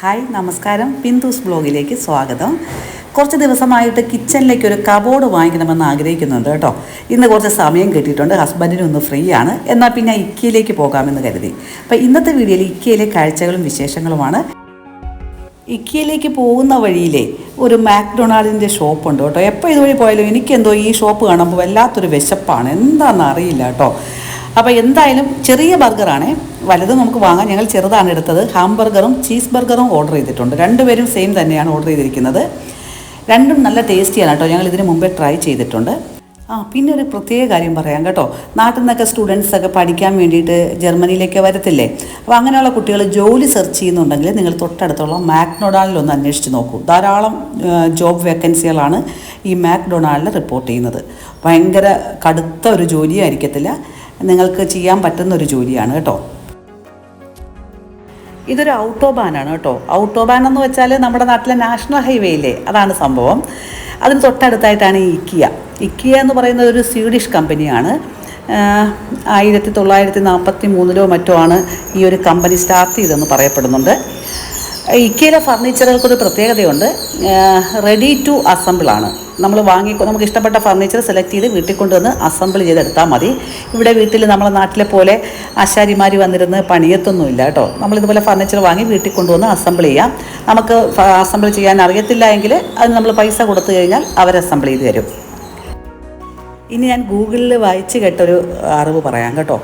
Hi നമസ്കാരം. പിന്തൂസ് ബ്ലോഗിലേക്ക് സ്വാഗതം. കുറച്ച് ദിവസമായിട്ട് കിച്ചണിലേക്ക് ഒരു കബോർഡ് വാങ്ങിക്കണമെന്ന് ആഗ്രഹിക്കുന്നുണ്ട് കേട്ടോ. ഇന്ന് കുറച്ച് സമയം കിട്ടിയിട്ടുണ്ട്. ഹസ്ബൻഡിന് ഒന്ന് ഫ്രീ ആണ്. എന്നാൽ പിന്നെ ഇക്കയിലേക്ക് പോകാമെന്ന് കരുതി. അപ്പോൾ ഇന്നത്തെ വീഡിയോയിൽ ഇക്കയിലെ കാഴ്ചകളും വിശേഷങ്ങളുമാണ്. ഇക്കയിലേക്ക് പോകുന്ന വഴിയിലെ ഒരു മാക്ഡൊണാൾഡിന്റെ ഷോപ്പുണ്ട് കേട്ടോ. എപ്പോൾ ഇതുവഴി പോയാലും എനിക്കെന്തോ ഈ ഷോപ്പ് കാണുമ്പോൾ വല്ലാത്തൊരു വിശപ്പാണ്. എന്താണെന്ന് അറിയില്ല കേട്ടോ. അപ്പോൾ എന്തായാലും ചെറിയ ബർഗറാണേ വലുത് നമുക്ക് വാങ്ങാം. ഞങ്ങൾ ചെറുതാണ് എടുത്തത്. ഹാംബർഗറും ചീസ് ബർഗറും ഓർഡർ ചെയ്തിട്ടുണ്ട്. രണ്ടുപേരും സെയിം തന്നെയാണ് ഓർഡർ ചെയ്തിരിക്കുന്നത്. രണ്ടും നല്ല ടേസ്റ്റിയാണ് കേട്ടോ. ഞങ്ങൾ ഇതിന് മുമ്പേ ട്രൈ ചെയ്തിട്ടുണ്ട്. ആ പിന്നെ ഒരു പ്രത്യേക കാര്യം പറയാം കേട്ടോ. നാട്ടിൽ നിന്നൊക്കെ സ്റ്റുഡൻസൊക്കെ പഠിക്കാൻ വേണ്ടിയിട്ട് ജർമ്മനിയിലേക്ക് വരത്തില്ലേ? അപ്പോൾ അങ്ങനെയുള്ള കുട്ടികൾ ജോലി സെർച്ച് ചെയ്യുന്നുണ്ടെങ്കിൽ നിങ്ങൾ തൊട്ടടുത്തുള്ള മാക്ഡൊണാൾഡിൽ ഒന്ന് അന്വേഷിച്ച് നോക്കൂ. ധാരാളം ജോബ് വേക്കൻസികളാണ് ഈ മാക്ഡൊണാൾഡിൽ റിപ്പോർട്ട് ചെയ്യുന്നത്. ഭയങ്കര കടുത്ത ഒരു ജോലിയായിരിക്കത്തില്ല. നിങ്ങൾക്ക് ചെയ്യാൻ പറ്റുന്ന ഒരു ജോലിയാണ് കേട്ടോ. ഇതൊരു ഔട്ടോബാനാണ് കേട്ടോ. ഔട്ടോബാൻ എന്ന് വെച്ചാൽ നമ്മുടെ നാട്ടിലെ നാഷണൽ ഹൈവേയിലെ അതാണ് സംഭവം. അതിന് തൊട്ടടുത്തായിട്ടാണ് ഇക്കിയ. ഇക്കിയ എന്ന് പറയുന്നത് ഒരു സ്വീഡിഷ് കമ്പനിയാണ്. ആയിരത്തി തൊള്ളായിരത്തി നാൽപ്പത്തി മൂന്നിലോ മറ്റോ ആണ് ഈ ഒരു കമ്പനി സ്റ്റാർട്ട് ചെയ്തെന്ന് പറയപ്പെടുന്നുണ്ട്. ഇക്കയിലെ ഫർണിച്ചറുകൾക്കൊരു പ്രത്യേകതയുണ്ട്. റെഡി ടു അസംബിൾ ആണ്. നമ്മൾ വാങ്ങി നമുക്ക് ഇഷ്ടപ്പെട്ട ഫർണിച്ചർ സെലക്ട് ചെയ്ത് വീട്ടിൽ കൊണ്ടുവന്ന് അസംബിൾ ചെയ്തെടുത്താൽ മതി. ഇവിടെ വീട്ടിൽ നമ്മളെ നാട്ടിലെ പോലെ ആശാരിമാർ വന്നിരുന്ന് പണിയത്തൊന്നുമില്ല കേട്ടോ. നമ്മളിതുപോലെ ഫർണിച്ചർ വാങ്ങി വീട്ടിൽ കൊണ്ടുവന്ന് അസംബിൾ ചെയ്യാം. നമുക്ക് അസംബിൾ ചെയ്യാൻ അറിയത്തില്ല എങ്കിൽ അത് നമ്മൾ പൈസ കൊടുത്തു കഴിഞ്ഞാൽ അവർ അസംബിൾ ചെയ്ത് തരും. ഇനി ഞാൻ ഗൂഗിളിൽ വായിച്ച് കേട്ടൊരു അറിവ് പറയാം കേട്ടോ.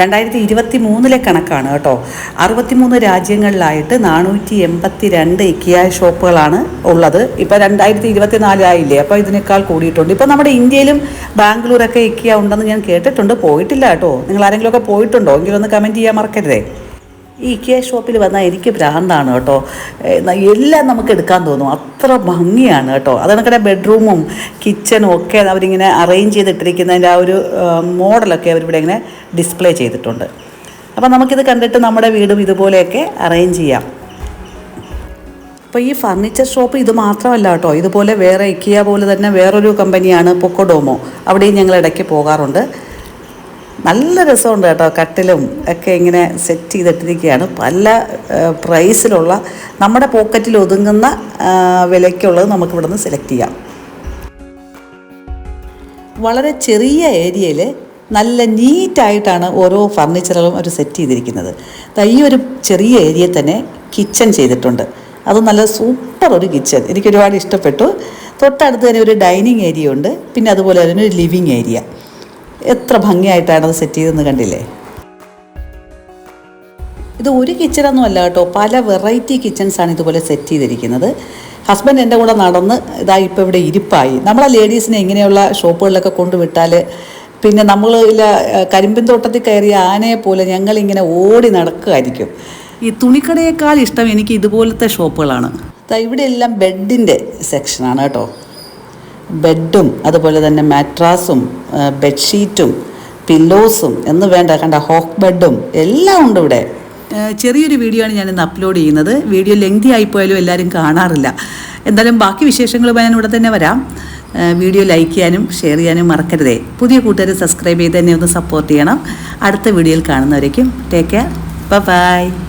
രണ്ടായിരത്തി ഇരുപത്തി മൂന്നിലെ കണക്കാണ് കേട്ടോ. അറുപത്തിമൂന്ന് രാജ്യങ്ങളിലായിട്ട് നാനൂറ്റി എൺപത്തി രണ്ട് ഇക്കിയ ഷോപ്പുകളാണ് ഉള്ളത്. ഇപ്പോൾ രണ്ടായിരത്തി ഇരുപത്തി നാലായില്ലേ അപ്പോൾ ഇതിനേക്കാൾ കൂടിയിട്ടുണ്ട്. ഇപ്പോൾ നമ്മുടെ ഇന്ത്യയിലും ബാംഗ്ലൂരൊക്കെ ഇക്കിയ ഉണ്ടെന്ന് ഞാൻ കേട്ടിട്ടുണ്ട്. പോയിട്ടില്ല കേട്ടോ. നിങ്ങൾ ആരെങ്കിലുമൊക്കെ പോയിട്ടുണ്ടോ? എങ്കിലൊന്ന് കമന്റ് ചെയ്യാൻ മറക്കരുതേ. ഈ കെ ഷോപ്പിൽ വന്നാൽ എനിക്ക് ഭ്രാന്താണ് കേട്ടോ. എല്ലാം നമുക്ക് എടുക്കാൻ തോന്നും. അത്ര ഭംഗിയാണ് കേട്ടോ. അതണക്കടെ ബെഡ്റൂമും കിച്ചണും ഒക്കെ അവരിങ്ങനെ അറേഞ്ച് ചെയ്തിട്ടിരിക്കുന്നതിന്റെ ആ ഒരു മോഡലൊക്കെ അവരിവിടെ ഇങ്ങനെ ഡിസ്പ്ലേ ചെയ്തിട്ടുണ്ട്. അപ്പോൾ നമുക്കിത് കണ്ടിട്ട് നമ്മുടെ വീടും ഇതുപോലെയൊക്കെ അറേഞ്ച് ചെയ്യാം. അപ്പോൾ ഈ ഫർണിച്ചർ ഷോപ്പ് ഇത് മാത്രമല്ല കേട്ടോ. ഇതുപോലെ വേറെ ഇക്കിയ പോലെ തന്നെ വേറൊരു കമ്പനിയാണ് പൊക്കോഡോമോ അവിടെയും ഞങ്ങൾ ഇടയ്ക്ക് പോകാറുണ്ട്. നല്ല രസമുണ്ട് കേട്ടോ കട്ടിലും ഒക്കെ ഇങ്ങനെ സെറ്റ് ചെയ്തിട്ടിരിക്കുകയാണ്. പല പ്രൈസിലുള്ള നമ്മുടെ പോക്കറ്റിൽ ഒതുങ്ങുന്ന വിലയ്ക്കുള്ളത് നമുക്ക് ഇവിടെ നിന്ന് സെലക്ട് ചെയ്യാം. വളരെ ചെറിയ ഏരിയയിൽ നല്ല നീറ്റായിട്ടാണ് ഓരോ ഫർണിച്ചറുകളും അവർ സെറ്റ് ചെയ്തിരിക്കുന്നത്. ഈ ഒരു ചെറിയ ഏരിയയിൽ തന്നെ കിച്ചൺ ചെയ്തിട്ടുണ്ട്. അത് നല്ല സൂപ്പർ ഒരു കിച്ചൺ എനിക്ക് ഒരുപാട് ഇഷ്ടപ്പെട്ടു. തൊട്ടടുത്ത് തന്നെ ഒരു ഡൈനിങ് ഏരിയ ഉണ്ട്. പിന്നെ അതുപോലെ തന്നെ ഒരു ലിവിങ് ഏരിയ എത്ര ഭംഗിയായിട്ടാണ് അത് സെറ്റ് ചെയ്തെന്ന് കണ്ടില്ലേ? ഇത് ഒരു കിച്ചണൊന്നും അല്ല കേട്ടോ. പല വെറൈറ്റി കിച്ചൺസ് ആണ് ഇതുപോലെ സെറ്റ് ചെയ്തിരിക്കുന്നത്. ഹസ്ബൻഡ് എന്റെ കൂടെ നടന്ന് ഇതാ ഇപ്പോൾ ഇവിടെ ഇരിപ്പായി. നമ്മളെ ലേഡീസിനെ ഇങ്ങനെയുള്ള ഷോപ്പുകളിലൊക്കെ കൊണ്ടുവിട്ടാൽ പിന്നെ നമ്മൾ ഇല്ല കരിമ്പിൻ തോട്ടത്തിൽ കയറിയ ആനയെ പോലെ ഞങ്ങളിങ്ങനെ ഓടി നടക്കുമായിരിക്കും ഈ തുണിക്കടയേക്കാൾ ഇഷ്ടം എനിക്ക് ഇതുപോലത്തെ ഷോപ്പുകളാണ് ഇവിടെ എല്ലാം ബെഡിന്റെ സെക്ഷനാണ് കേട്ടോ. ബെഡും അതുപോലെ തന്നെ മാട്രാസും ബെഡ്ഷീറ്റും പില്ലോസും എന്ന് വേണ്ട കണ്ട ഹോക്ക് ബെഡും എല്ലാം ഉണ്ട് ഇവിടെ. ചെറിയൊരു വീഡിയോ ആണ് ഞാനിന്ന് അപ്ലോഡ് ചെയ്യുന്നത്. വീഡിയോ ലെങ്തി ആയിപ്പോയാലും എല്ലാവരും കാണാറില്ല. എന്തായാലും ബാക്കി വിശേഷങ്ങളുമായി ഞാൻ ഇവിടെ തന്നെ വരാം. വീഡിയോ ലൈക്ക് ചെയ്യാനും ഷെയർ ചെയ്യാനും മറക്കരുതേ. പുതിയ കൂട്ടുകാർ സബ്സ്ക്രൈബ് ചെയ്ത് തന്നെ ഒന്ന് സപ്പോർട്ട് ചെയ്യണം. അടുത്ത വീഡിയോയിൽ കാണുന്നവരേക്കും ടേക്ക് കെയർ. ബൈ.